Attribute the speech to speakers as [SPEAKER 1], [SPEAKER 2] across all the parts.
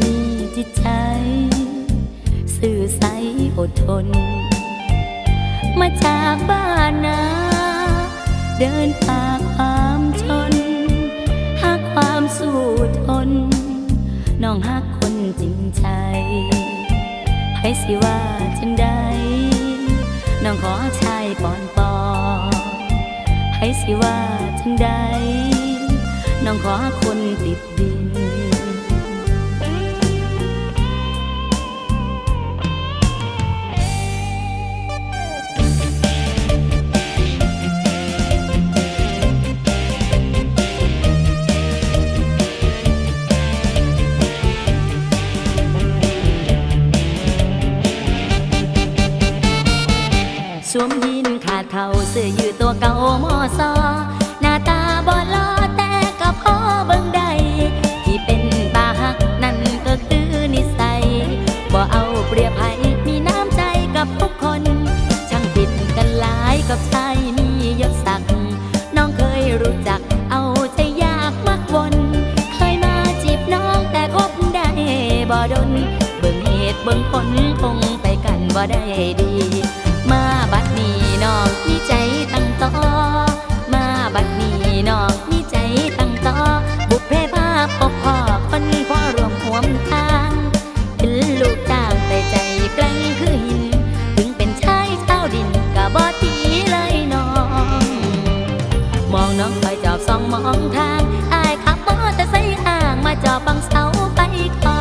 [SPEAKER 1] มีจิตใจ สื่อใสอดทน มาจากบ้านนา เดินฝ่าความชน หากความสู้ทน น้องหาคนจริงใจให้สิว่าจันใด น้องขอชายปอนปอให้สิว่าจันใด น้องขอคนติด วมยีนขาดเข่าเสื้อยืดตัวเก่ามอซอหน้าตาบ่ลอแต่ก็พอเบิ่งได้ที่เป็นตาหักนั่นก็คือนิสัยบ่เอาเปรียบให้มีน้ำใจกับทุกคน ช่างผิดกันหลายกับชายมียศศักดิ์น้องเคยรู้จักเอาใจยากมักวน เคยมาจีบน้องแต่คบได้บ่ดนเบิ่งเหตุเบิ่งผลคงไปกันบ่ได้ดี มาบ น้องมีใจตั้งต่อ มาบัดนี้น้องมีใจตั้งต่อ บุพเพภาพบพ่อคนพ่อรวมห่วมทาง เป็นลูกจ้างแต่ใจแกล้งคือหิน ถึงเป็นชายชาวดินกะบ่ตีเลยน้อง มองน้องคอยจอบส่องมองทางอายขับมอแต่ใส่ห่างมาจอบบังเสาไปคอ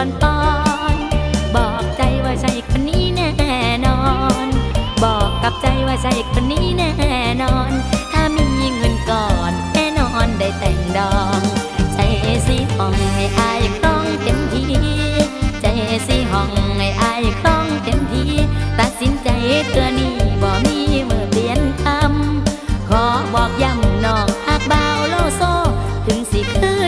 [SPEAKER 1] อนปอนบอกใจว่าใช่คนนี้แน่นอน บอกกับใจว่าใช่คนนี้แน่นอน ถ้ามีเงินก่อนแน่นอนได้แต่งดอง ใจสีห้องให้อายคล้องเต็มทีใจสีห้องให้อายคล้องเต็มทีตัดสินใจตือนี้บ่มีเมื่อเปลี่ยนคำขอบอกย้ำน้องหากเบาโลโซถึงสิคือ